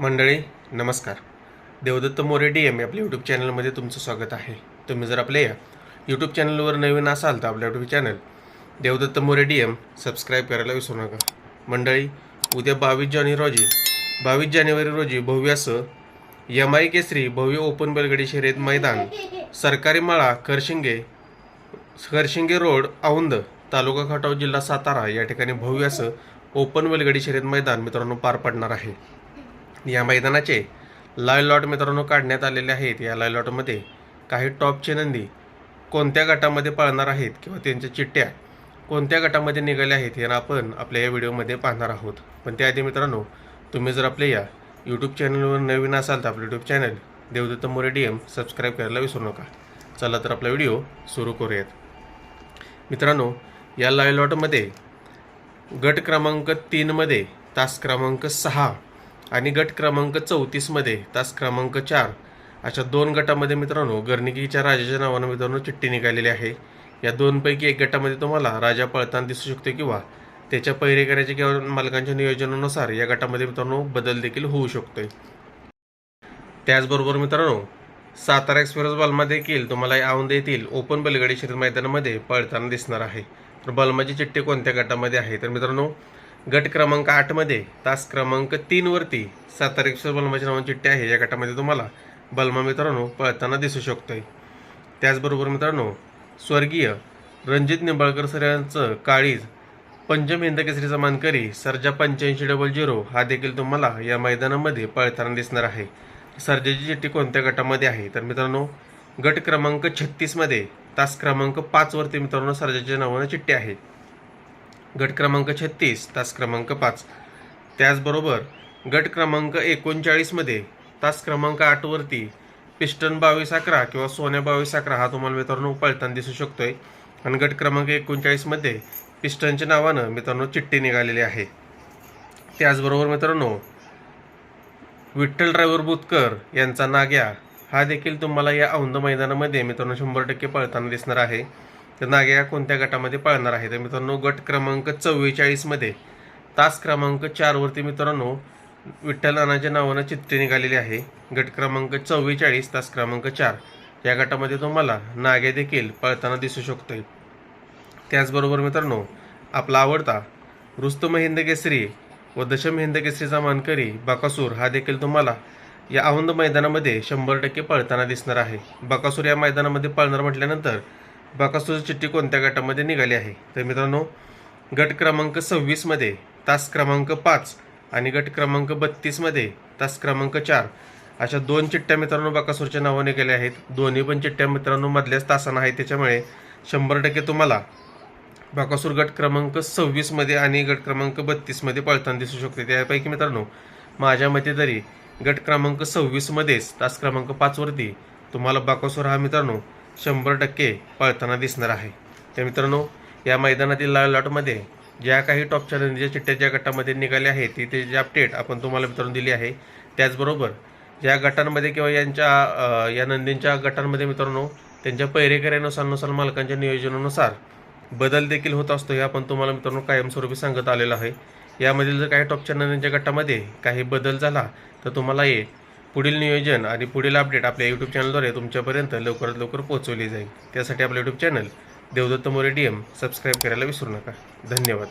मंडळी नमस्कार. Devdatta More D M आपल्या यूट्यूब चॅनलमध्ये तुमचं स्वागत आहे. तुम्ही जर आपल्या या यूट्यूब चॅनलवर नवीन असाल तर आपल्या YouTube channel Devdatta More D M subscribe करायला विसरू नका. मंडळी उद्या बावीस जानेवारी रोजी बावीस जानेवारी रोजी भव्यास यम आय केसरी भव्य ओपन बैलगाडी शर्यत मैदान सरकारी माळा करशिंगे करशिंगे रोड औंद तालुका खटाव जिल्हा सातारा या ठिकाणी भव्य असं ओपन बैलगाडी शर्यत मैदान मित्रांनो पार पडणार आहे. या मैदानाचे लाय लॉट मित्रांनो काढण्यात आलेले आहेत. या लाय लॉटमध्ये काही टॉपचे नंदी कोणत्या गटामध्ये पळणार आहेत किंवा त्यांच्या चिठ्ठ्या कोणत्या गटामध्ये निघाल्या आहेत हे आपण आपल्या या व्हिडिओमध्ये पाहणार आहोत. पण त्याआधी मित्रांनो तुम्ही जर आपल्या या यूट्यूब चॅनलवर नवीन असाल तर आपलं YouTube channel Devdatta More D M subscribe करायला विसरू नका. चला तर आपला व्हिडिओ सुरू करूयात. मित्रांनो या लायलॉटमध्ये लॉटमध्ये गट क्रमांक तीनमध्ये तास क्रमांक सहा आणि गट क्रमांक चौतीसमध्ये तास क्रमांक चार. अशा दोन गटामध्ये मित्रांनो गर्निकीच्या राजाच्या नावानं मित्रांनो चिठ्ठी निघालेली आहे. या दोनपैकी एक गटामध्ये तुम्हाला राजा पळताना दिसू शकतो किंवा त्याच्या पहिरेकऱ्याच्या किंवा मालकांच्या नियोजनानुसार या गटामध्ये मित्रांनो बदल देखील होऊ शकतोय. त्याचबरोबर मित्रांनो सातारा एक्सप्रेस बल्मा देखील तुम्हाला या औंध येथील ओपन बैलगाडी शर्यत मैदानामध्ये पळताना दिसणार आहे. तर बल्माची चिठ्ठी कोणत्या गटामध्ये आहे? तर मित्रांनो गट क्रमांक आठमध्ये तास क्रमांक तीनवरती सातारा एक्सप्रेस बलमाची नावाची चिठ्ठी आहे. या गटामध्ये तुम्हाला बलमा मित्रांनो पळताना दिसू शकतो आहे त्याचबरोबर मित्रांनो स्वर्गीय रणजित निंबाळकर सर यांचं काळीज पंचम हिंद केसरीचा मानकरी सर्जा पंच्याऐंशी डबल झिरो हा देखील तुम्हाला या मैदानामध्ये पळताना दिसणार आहे. सर्जाची चिठ्ठी कोणत्या गटामध्ये आहे? तर मित्रांनो गट क्रमांक छत्तीसमध्ये तास क्रमांक पाचवरती मित्रांनो सर्जाच्या नावानं चिठ्ठी आहे. गट क्रमांक छत्तीस तास क्रमांक पाच. त्याचबरोबर गट क्रमांक एकोणचाळीसमध्ये तास क्रमांक आठवरती पिस्टन बावीस अकरा किंवा सोन्या बावीस अकरा हा तुम्हाला मित्रांनो पळताना दिसू शकतो आहे आणि गट क्रमांक एकोणचाळीसमध्ये पिस्टनच्या नावानं मित्रांनो चिठ्ठी निघालेली आहे. त्याचबरोबर मित्रांनो विठ्ठल ड्रायव्हर बुतकर यांचा नाग्या हा देखील तुम्हाला या औंध मैदानामध्ये मित्रांनो शंभर टक्के पळताना दिसणार आहे. तर नाग्या कोणत्या गटामध्ये पळणार आहे? तर मित्रांनो गट क्रमांक चव्वेचाळीसमध्ये तास क्रमांक चारवरती मित्रांनो विठ्ठल नानाच्या नावानं चित्ते निघालेली आहे. गट क्रमांक चव्वेचाळीस तास क्रमांक चार. या गटामध्ये तुम्हाला नाग्या देखील पळताना दिसू शकतोय. त्याचबरोबर मित्रांनो आपला आवडता रुस्तम हिंद केसरी व दशम हिंद केसरीचा मानकरी बाकासूर हा देखील तुम्हाला या औंध मैदानामध्ये शंभर टक्के पळताना दिसणार आहे. बाकासूर या मैदानामध्ये पळणार म्हटल्यानंतर बाकासूरची चिठ्ठी कोणत्या गटामध्ये निघाली आहे? तर मित्रांनो गट क्रमांक सव्वीसमध्ये तास क्रमांक पाच आणि गट क्रमांक बत्तीसमध्ये तास क्रमांक चार अशा दोन चिठ्ठ्या मित्रांनो बाकासूरच्या नावाने गेल्या आहेत. दोन्ही पण चिठ्ठ्या मित्रांनो मधल्याच तासांना आहेत. त्याच्यामुळे शंभर टक्के तुम्हाला बाकासूर गट क्रमांक सव्वीसमध्ये आणि गट क्रमांक बत्तीसमध्ये पळताना दिसू शकते. त्यापैकी मित्रांनो माझ्या मते तरी गट क्रमांक सव्वीसमध्येच तास क्रमांक पाचवरती तुम्हाला बाकासूर हा मित्रांनो शंभर टक्के पळताना दिसणार आहे. त्या मित्रांनो या मैदानातील लाल लॉटमध्ये ज्या काही टॉपच्या नंदीच्या चिठ्ठ्याच्या गटामध्ये निघाले आहेत ती त्याची अपडेट आपण तुम्हाला मित्रांनो दिली आहे. त्याचबरोबर ज्या गटांमध्ये किंवा यांच्या या नंदींच्या गटांमध्ये मित्रांनो त्यांच्या पैरेकऱ्यानुसारनुसार मालकांच्या नियोजनानुसार बदल देखील होत असतो हे आपण तुम्हाला मित्रांनो कायमस्वरूपी सांगत आलेलो आहे. यामधील जर काही टॉपच्या नंदींच्या गटामध्ये काही बदल झाला तर तुम्हाला हे पुढील नियोजन आणि पुढील अपडेट आपल्या यूट्यूब चॅनलद्वारे तुमच्यापर्यंत लवकरात लवकर पोहोचवली जाईल. त्यासाठी आपलं YouTube channel Devdatta More D M subscribe करायला विसरू नका. धन्यवाद.